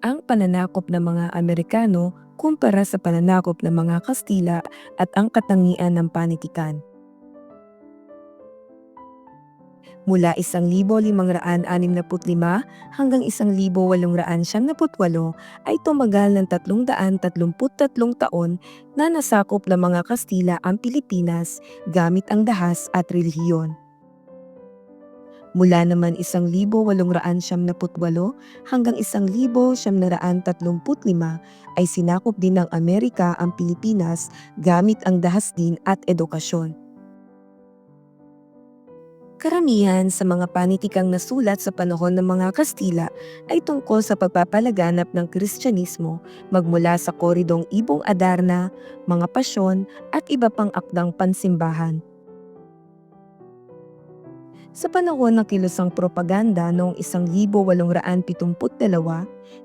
ang pananakop ng mga Amerikano kumpara sa pananakop ng mga Kastila at ang katangian ng panitikan. Mula 1,565 hanggang 1,878 ay tumagal ng 333 taon na nasakop ng mga Kastila ang Pilipinas gamit ang dahas at relihiyon. Mula naman 1,878 hanggang 1,935 ay sinakop din ng Amerika ang Pilipinas gamit ang dahas din at edukasyon. Karamihan sa mga panitikang nasulat sa panahon ng mga Kastila ay tungkol sa pagpapalaganap ng Kristyanismo magmula sa koridong Ibong Adarna, mga pasyon at iba pang akdang pansimbahan. Sa panahon ng kilusang propaganda noong 1872,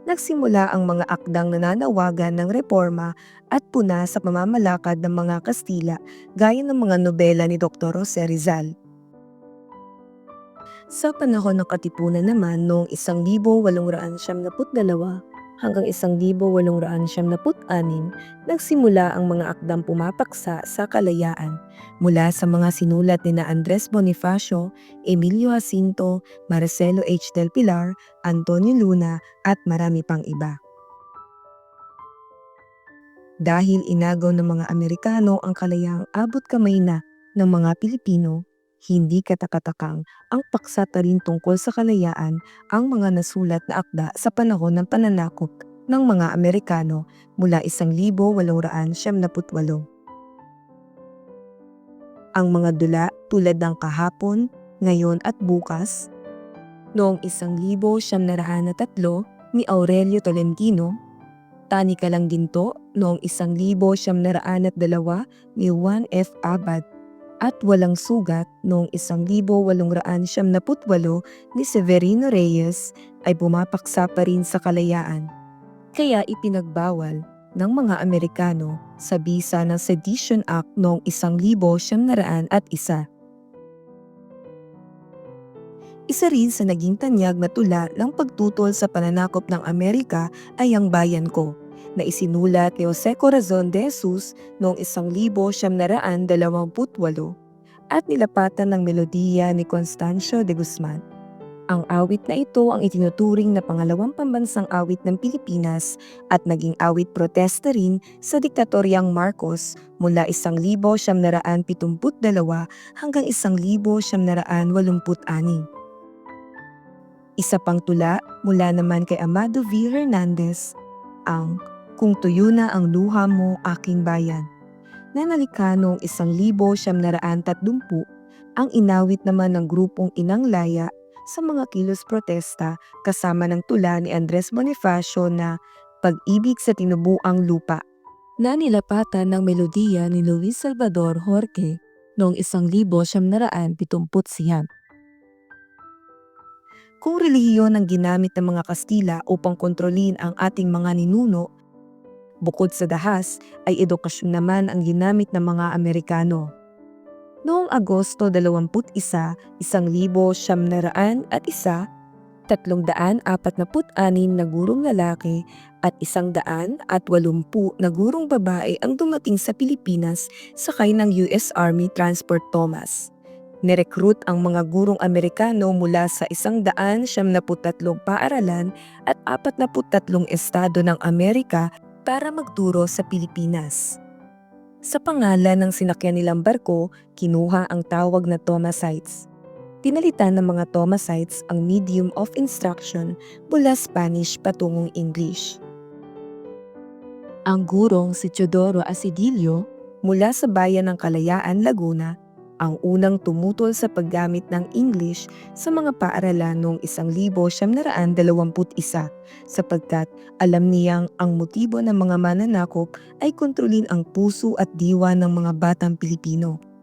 nagsimula ang mga akdang nananawagan ng reforma at puna sa pamamalakad ng mga Kastila gaya ng mga nobela ni Dr. Jose Rizal. Sa panahon ng Katipunan naman noong 1872 hanggang 1876, nagsimula ang mga akdang pumapaksa sa kalayaan mula sa mga sinulat ni na Andres Bonifacio, Emilio Jacinto, Marcelo H. del Pilar, Antonio Luna at marami pang iba. Dahil inagaw ng mga Amerikano ang kalayaang abot kamay na ng mga Pilipino, hindi katakatakang ang paksa ta rin tungkol sa kalayaan ang mga nasulat na akda sa panahon ng pananakop ng mga Amerikano mula 1878. Ang mga dula tulad ng kahapon, ngayon at bukas, noong 1903 ni Aurelio Tolentino, Tani ka lang ginto noong 1902 ni Juan F. Abad at walang sugat noong 1878 ni Severino Reyes ay pumapaksa pa rin sa kalayaan. Kaya ipinagbawal ng mga Amerikano sa bisa ng Sedition Act noong 1901. Isa rin sa naging tanyag na tula ng pagtutol sa pananakop ng Amerika ay ang bayan ko na isinulat ni Jose Corazon de Jesus noong 1928 at nilapatan ng melodiya ni Constancio de Guzman. Ang awit na ito ang itinuturing na pangalawang pambansang awit ng Pilipinas at naging awit protesta rin sa diktatoryang Marcos mula 1972 hanggang 1986. Isa pang tula mula naman kay Amado V. Hernandez, ang Kung Tuyo Na Ang Luha Mo Aking Bayan, na nalikha noong 1930 ang inawit naman ng grupong Inang Laya sa mga kilos protesta kasama ng tula ni Andres Bonifacio na Pag-ibig sa Tinubuang Lupa na nilapatan ng melodiya ni Luis Salvador Jorge noong 1979. Kung relihiyon ang ginamit ng mga Kastila upang kontrolin ang ating mga ninuno, bukod sa dahas ay edukasyon naman ang ginamit ng mga Amerikano. Noong Agosto 21, 1900 at isa, 346 na gurong lalaki at 180 na gurong babae ang dumating sa Pilipinas sakay ng US Army Transport Thomas. Nirekrut ang mga gurong Amerikano mula sa 173 paaralan at 43 estado ng Amerika para magturo sa Pilipinas. Sa pangalan ng sinakyan nilang barko, kinuha ang tawag na Thomasites. Pinalitan ng mga Thomasites ang medium of instruction mula Spanish patungong English. Ang gurong si Teodoro Asidillo mula sa bayan ng Kalayaan, Laguna ang unang tumutol sa paggamit ng English sa mga paaralan noong 1921 sapagkat alam niyang ang motibo ng mga mananakop ay kontrolin ang puso at diwa ng mga batang Pilipino.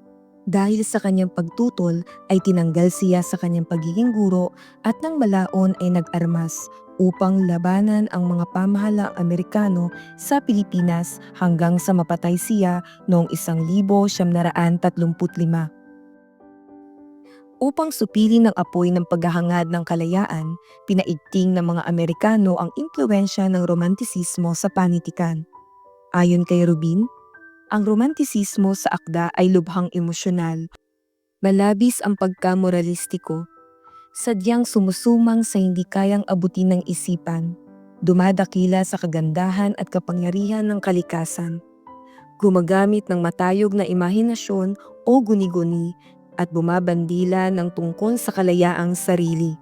Dahil sa kanyang pagtutol ay tinanggal siya sa kanyang pagiging guro at nang malaon ay nag-armas upang labanan ang mga pamahalang Amerikano sa Pilipinas hanggang sa mapatay siya noong 1935. Upang supilin ng apoy ng paghahangad ng kalayaan, pinaigting ng mga Amerikano ang impluensya ng romantisismo sa panitikan. Ayon kay Rubin, ang romantisismo sa akda ay lubhang emosyonal. Malabis ang pagkamoralistiko, sadyang sumusumang sa hindi kayang abutin ng isipan, dumadakila sa kagandahan at kapangyarihan ng kalikasan, gumagamit ng matayog na imahinasyon o guni-guni at bumabandila ng tungkol sa kalayaang sarili.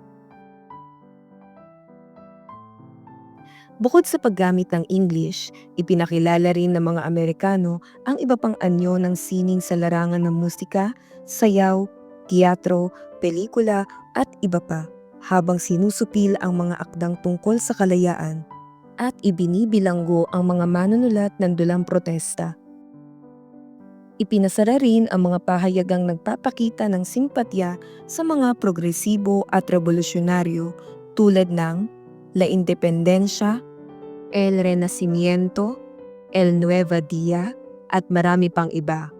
Bukod sa paggamit ng English, ipinakilala rin ng mga Amerikano ang iba pang anyo ng sining sa larangan ng musika, sayaw, teatro, pelikula at iba pa, habang sinusupil ang mga akdang tungkol sa kalayaan at ibinibilanggo ang mga manunulat ng dulang protesta. Ipinasara rin ang mga pahayagang nagpapakita ng simpatya sa mga progresibo at revolusyonaryo tulad ng La Independencia, El Renacimiento, El Nueva Dia at marami pang iba.